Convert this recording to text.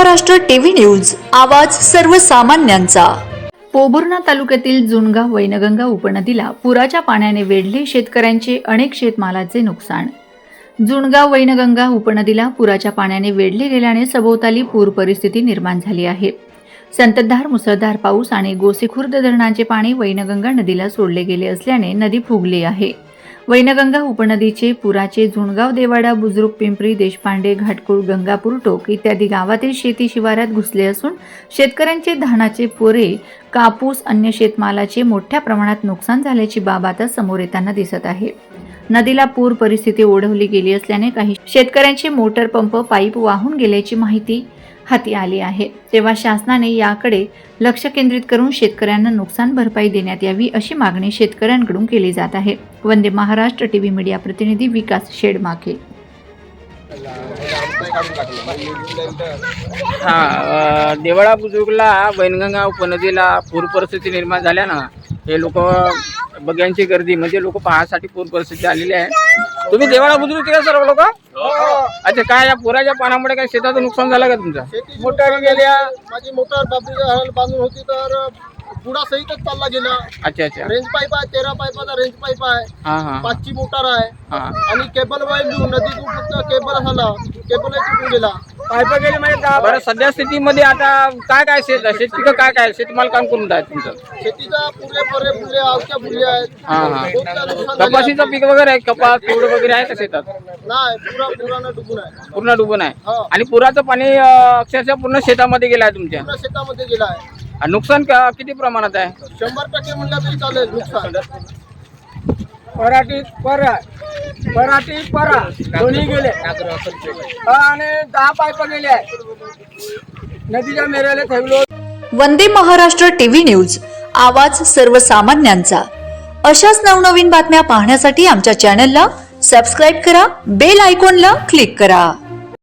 Maharashtra TV news आवाज सर्वसामान्यांचा. पोबुर्णा तालुक्यातील जुनगाव वैनगंगा उपनदीला पुराच्या पाण्याने वेढले शेतकऱ्यांचे अनेक शेतमालाचे नुकसान. जुनगाव वैनगंगा उपनदीला पुराच्या पाण्याने वेढले गेल्याने सभोवताली पूर परिस्थिती निर्माण झाली आहे. संततधार मुसळधार पाऊस आणि गोसीखुर्द धरणाचे पाणी वैनगंगा नदीला सोडले गेले असल्याने नदी फुगली आहे. वैनगंगा उपनदीचे पुराचे झुणगाव देवाडा बुजुर्ग पिंपरी देशपांडे घाटकोळ गंगापूर टोक इत्यादी गावातील शेती शिवारात घुसले असून शेतकऱ्यांचे धानाचे पोरे कापूस अन्य शेतमालाचे मोठ्या प्रमाणात नुकसान झाल्याची बाब आता समोर येताना दिसत आहे. नदीला पूर परिस्थिती ओढवली गेली असल्याने काही शेतकऱ्यांचे मोटर पंप पाईप वाहून गेल्याची माहिती हाती आली आहे. तेव्हा शासनाने याकडे लक्ष केंद्रित करून शेतकऱ्यांना नुकसान भरपाई देण्यात यावी अशी मागणी शेतकऱ्यांकडून केली जात आहे. वंदे महाराष्ट्र टीव्ही मीडिया प्रतिनिधी विकास शेडमाके. हा देवळा बुजुर्गला वैनगंगा उपनदीला पूर परिस्थिती निर्माण झाल्यानं हे लोक बघ्यांची गर्दी म्हणजे लोक पाहण्यासाठी पूर परिस्थिती आलेली आहे? तुम्ही देवळा बुजुर्ग का सर्व लोक? अच्छा काय या पुराच्या पाण्यामुळे काय शेताचं नुकसान झालं का तुमचं? मोटर गेल्या माझी मोटर हल बांधून होती तर पुढा सहितच चालला गेला. अच्छा अच्छा. रेंज पाईप आहे तेरा पाईपाचा रेंज पाईप आहे. हा हा. पाचची मोटर आहे. हा. आणि केबल वाईल नदीतून फक्त केबल झाला केबल तुटून गेला. पाईप गेले बरं सध्या स्थितीमध्ये आता काय काय शेत शेत काय काय शेतमाल काम करून आहे तुमचं? शेतीचा पुरे परे फुले आवच्या फुले आहेत. हा हा. बहुतदा नुकसान झाले कपाशीचं पीक वगैरे आहे? कपास तूर वगैरे आहे का शेतात. नाही पुरा पुरानं डुबून आहे. पूर्ण डुबून आहे. हो. आणि पुराचं पाणी अ, अक्षरशः पूर्ण शेतामध्ये गेलं आहे तुमच्या? शेतामध्ये गेला आहे. आणि नुकसान क- किती प्रमाणात आहे? शंभर टक्के म्हणलं तरी चालेल नुकसान. पराठी परा पराठी परा. दोन्ही गेले. आणि दहा पाईप गेले नदीच्या मेऱ्याला ठेवलो. वंदे महाराष्ट्र टीव्ही न्यूज आवाज सर्वसामान्यांचा. अशाच नवनवीन बातम्या पाहण्यासाठी आमच्या चॅनलला सबस्क्राईब करा बेल आयकॉनला क्लिक करा.